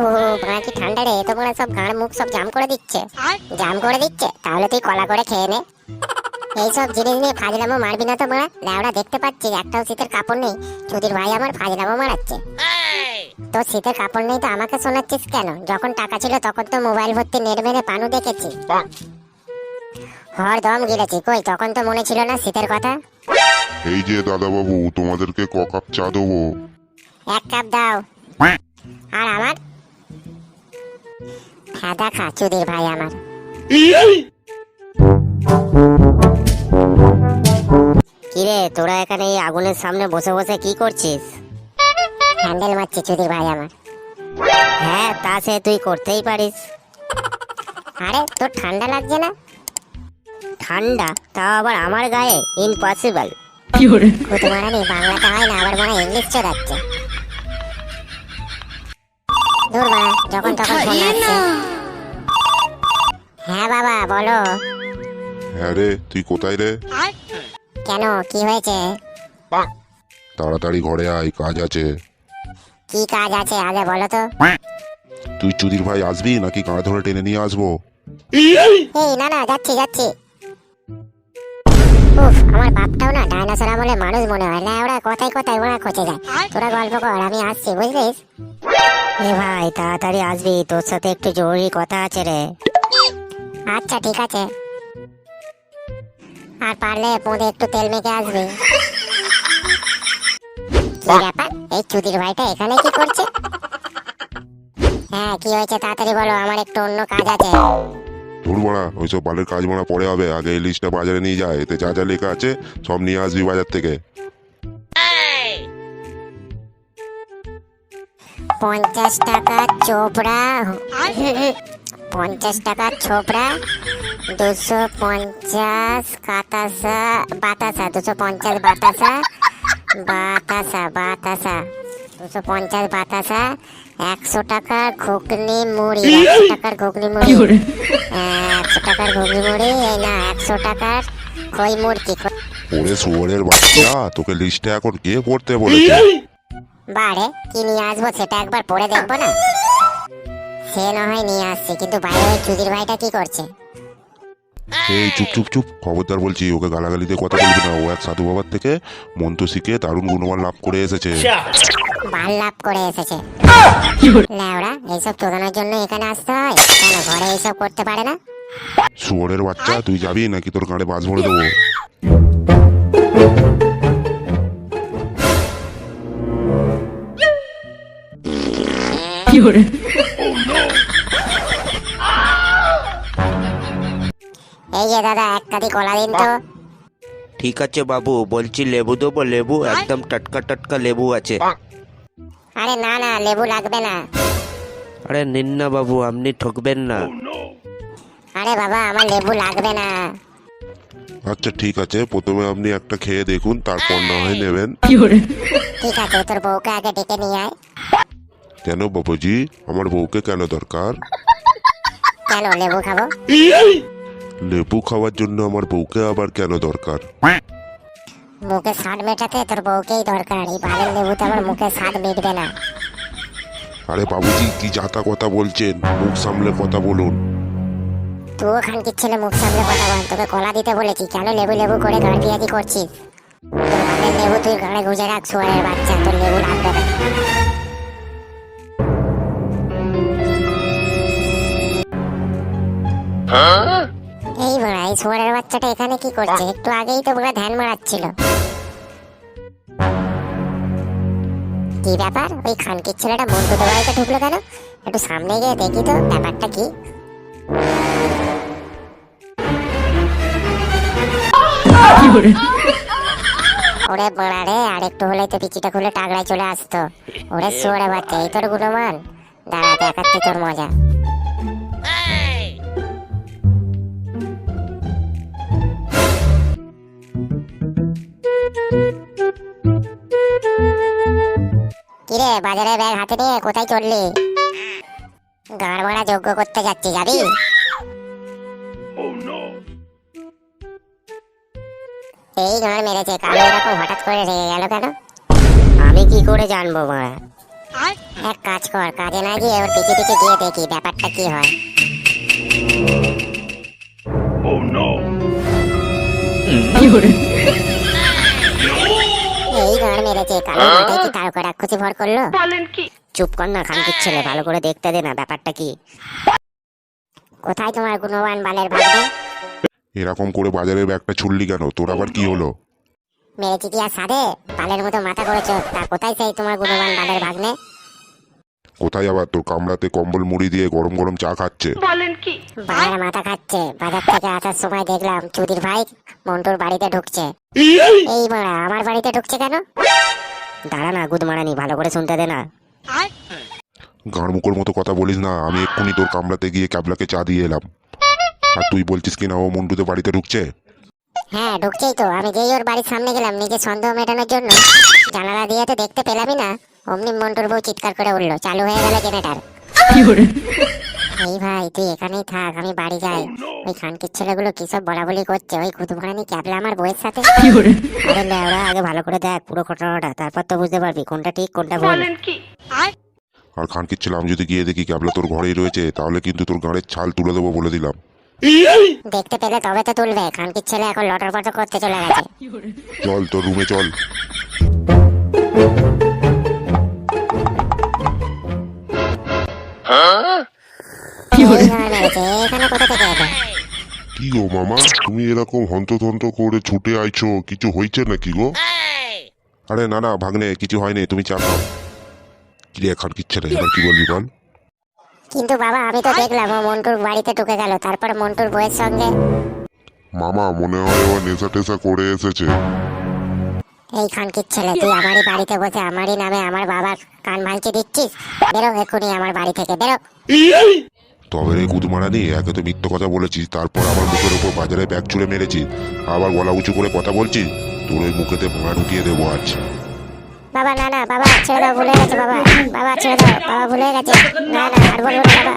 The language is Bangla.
ও বাড়া কি ঠান্ডা রে? তো মনে সব গাঁড় মুখ সব জাম করে দিচ্ছে। জাম করে দিচ্ছে? তাহলে তুই কলা করে খেয়ে নে। এইসব জিনিস নিয়ে ফাজলামো মারবি না তো মারা ল্যাওড়া দেখতে পাচ্ছি একটাও শীতের কাপড় নেই। চুদির ভাই আমার ফাজলামো মারাচ্ছে। তো শীতের কাপড় নেই তো আমাকে শোনাচ্ছিস কেন? যখন টাকা ছিল তখন তো মোবাইল ভর্তি নেট মেরে পানু দেখেছি। হর দম গিলেছি। কই তখন তো মনে ছিল না শীতের কথা? এই যে দাদাবাবু তোমাদেরকে ক কাপ চা দেবো? এক কাপ দাও। আর আমার? ফেদা খা চুদির ভাই আমার। কিরে তোরা এখানে এই আগুনের সামনে বসে বসে কি করছিস? হ্যান্ডেল মারছি চুদির ভাই আমার। হ্যাঁ তা সে তুই করতেই পারিস। আরে তোর ঠান্ডা লাগছে না? ঠান্ডা? তাও আবার আমার গায়ে? ইম্পসিবল কুতুমারানি বাংলাটা হয় না আবার মনে ইংলিশ চোদাচ্ছে। দূর বাড়া যখন তখন ফোন আসছে। হ্যাঁ বাবা বলো। হ্যাঁ রে তুই কোথায় রে? কেন কি হয়েছে? তাড়াতাড়ি ঘরে আয় কাজ আছে। কি কাজ আছে আগে বলো তো। তুই চুদির ভাই আসবি নাকি কাঁধ ধরে টেনে নিয়ে আসব? এই না না যাচ্ছি যাচ্ছি। উফ আমার বাপটাও না ডাইনোসর আমলে মানুষ মনে হয়। না ওরা কথায় কথায় ওরা খোঁজে যায়। তোরা গল্প কর আমি আসছি বুঝলিস? এ ভাই তাড়াতাড়ি আসবি তোর সাথে একটু জরুরি কথা আছে রে। আচ্ছা ঠিক আছে। আর পারলে পদে একটু তেল মেখে আসবি। কি ব্যাপার? এই চুদির ভাইটা এখানে কি করছে? হ্যাঁ কি হয়েছে তাড়াতাড়ি বলো আমার একটু অন্য কাজ আছে। ধুর বড়া ওইসব বালের কাজ মারা পরে হবে আগে এই লিস্টটা বাজারে নিয়ে যায় এতে যা যা লেখা আছে সব নিয়ে আসবি বাজার থেকে। পঞ্চাশ টাকা চোপড়া। পঞ্চাশ টাকা ছোপড়া দুশো পঞ্চাশ কাতাসা বাতাসা দুশো পঞ্চাশ বাতাসা বাতাসা বাতাসা দুশো পঞ্চাশ বাতাসা একশো টাকা ঘুগনি মুড়ি একশো টাকার ঘুগনি মুড়ি একশো টাকার ঘুগনি মুড়ি এই না একশো টাকার খই মুড়কি। ওরে শুয়োরের বাচ্চা তোকে লিস্টটা এখন কে পড়তে বলেছে? বারে কি নিয়ে আসব সেটা একবার পড়ে দেখব না। সে না হয় নিয়ে আসছে কিন্তু বাইরে ওই চুদির ভাইটা কি করছে? এই চুপ চুপ চুপ খবরদার বলছি ওকে গালাগালিতে কথা বলবি না। ও এক সাধু বাবার থেকে মন্ত্র শিখে দারুণ গুণমান লাভ করে এসেছে। ভালো লাভ করে এসেছে। ল্যাওড়া এইসব চোদানোর জন্য এখানে আসতে হয়? কেন ঘরে এইসব করতে পারে না? শুয়োরের বাচ্চা তুই যাবি নাকি তোর কাঁড়ে বাজ ভরে দেবো? এই যে দাদা এক কাদি কলা দিন তো। ঠিক আছে বাবু বলছি লেবু দেবো লেবু একদম টাটকা টাটকা লেবু আছে। আরে না না লেবু লাগবে না। আরে নিন না বাবু আপনি ঠকবেন না। আরে বাবা আমার লেবু লাগবে না। আচ্ছা ঠিক আছে প্রথমে আপনি একটা খেয়ে দেখুন তারপর না হয় নেবেন। ঠিক আছে তোর বউকে আগে ডেকে নিয়ে আয়। কেন বাবুজি? আমার বউকে কেন দরকার? কেন লেবু খাব? লেবু খাওয়ার জন্য আমার বউকে আবার কেন দরকার? মুখে স্বাদ মেটাতে তোর বউকেই দরকার। এই বালের লেবুতে আমার মুখে স্বাদ মিটবে না। আরে বাবুজি কি যাতা কথা বলছেন? মুখ সামলে কথা বলুন। তুইও খানকির ছেলে মুখ সামনে কথা বল। তোকে কলা দিতে বলেছি। কেন লেবু লেবু করে গাড় পিয়াজি করছিস? তোর বালের লেবু তুই গাড়ে গুজে রাখ সোয়ারের বাচ্চা। তোর লেবু লাগবে এই বড়া এই সোয়ারের বাচ্চাটা এখানে কি করছে? একটু আগেই তো বড়া ধ্যান মারাচ্ছিল। কি ব্যাপার? ওই খানকির ছেলেটা মন্টু বাড়িতে ঢুকলো কেন? একটু সামনে গিয়ে দেখি তো ব্যাপারটা কি? ওরে বড়া রে আর একটু হলে তো পিচিটা খুলে টাগড়ায় চলে আসতো। ওরে সোরে বাচ্চা এই তোর গুণমান। দাঁড়া দেখাচ্ছি তোর মজা। কোথায় চললি? গাড় মারা যোগ্য করতে যাচ্ছি, যাবি? এই গান মেরেছে, কালো এরকম হঠাৎ করে রেগে গেল কেন? আমি কি করে জানব মারা? এক কাজ কর, কাজে না গিয়ে ওর পিছে পিছে গিয়ে দেখি, ব্যাপারটা কি হয়। এই গান মেরেছে, কালো মাথায় কি তার করে খুশি ভর করল? চুপ কর না খানকির ছেলে ভালো করে দেখতে দে না ব্যাপারটা কি? কোথায় তোমার গুণবান বালের ভাগ্নে? এরকম করে বাজারের ব্যাগটা ছুড়লি কেন? তোর আবার কি হলো? মেরেছি কি আর সাধে? বালের মতো মাথা করেছ তা কোথায় সেই তোমার গুণবান বালের ভাগ্নে? কোথায় আবার তোর কামড়াতে কম্বল মুড়ি দিয়ে গরম গরম চা খাচ্ছে? বলেন কি? বালের মাথা খাচ্ছে বাজার থেকে আসার সময় দেখলাম চুদির ভাই মন্টুর বাড়িতে ঢুকছে। এই মারা আমার বাড়িতে ঢুকছে কেন? দাঁড়া না গুদ মারানি ভালো করে শুনতে দে না। গাঁড়মুখোর মতো কথা বলিস না আমি এক্ষুনি তোর কামড়াতে গিয়ে ক্যাবলাকে চা দিয়ে এলাম। আর তুই বলছিস কি না ও মন্টুতে বাড়িতে ঢুকছে? হ্যাঁ ঢুকছেই তো। আমি যেই ওর বাড়ির সামনে গেলাম নিজের সন্দেহ মেটানোর জন্য। জানালা দিয়ে তো দেখতে পেলামই না। অমনি মন্টুর বউ চিৎকার করে উঠল। চালু হয়ে গেল জেনারেটার এই ভাই তুই এখানেই থাক আমি বাড়ি যাই। ওই খানকির ছেলেগুলো কি সব বলা বলি করছে? ওই কুতুমারানি ক্যাবলা আমার বউয়ের সাথে? আরে লেওড়া আগে ভালো করে দেখ পুরো ঘটনাটা তারপর তো বুঝতে পারবি কোনটা ঠিক কোনটা ভুল। আর? খানকির ছেলে আমি যদি গিয়ে দেখি ক্যাবলা তোর ঘরেই রয়েছে তাহলে কিন্তু তোর গাড়ির ছাল তুলে দেবো বলে দিলাম। দেখতে পেলে তবে তো তুলবে খানকির ছেলে এখন লটর পটর করতে চলে গেছে। চল তোর রুমে চল। এই গান মেরেছে, এখানে কোথা থেকে এলো কি গো মামা? তুমি এরকম হন্ততন্ত করে ছুটে আইছো কিছু হয়েছে নাকি গো? আরে না না ভাগ্নে কিছু হয়নি তুমি চা খাও। কি রে খানকির ছেলে এবার কি বলবি বল? কিন্তু বাবা আমি তো দেখলাম ও মন্টুর বাড়িতে ঢুকে গেল তারপর মন্টুর বউয়ের সঙ্গে। মামা মনে হয় ও নেশা টেশা করে এসেছে। এই খানকির ছেলে তুই আমারই বাড়িতে বসে আমারই নামে আমার বাবার কান ভাঙচি দিচ্ছিস? বেরো এক্ষুনি আমার বাড়ি থেকে বেরো। তবে রে গুদমারানি একে তো মিথ্য কথা বলেছিস, তারপর আবার মুখের উপর বাজারে ব্যাগ ছুড়ে মেরেছিস। আবার গলা উঁচু করে কথা বলছিস? তোর ওই মুখেতে ভাঙা ঢুকিয়ে দেবো আজ। বাবা, না না, বাবা, ছেড়ে দাও, ভুলে গেছে, বাবা। বাবা, ছেড়ে দাও, বাবা, ভুলে গেছে। না না, আর বলব বাবা।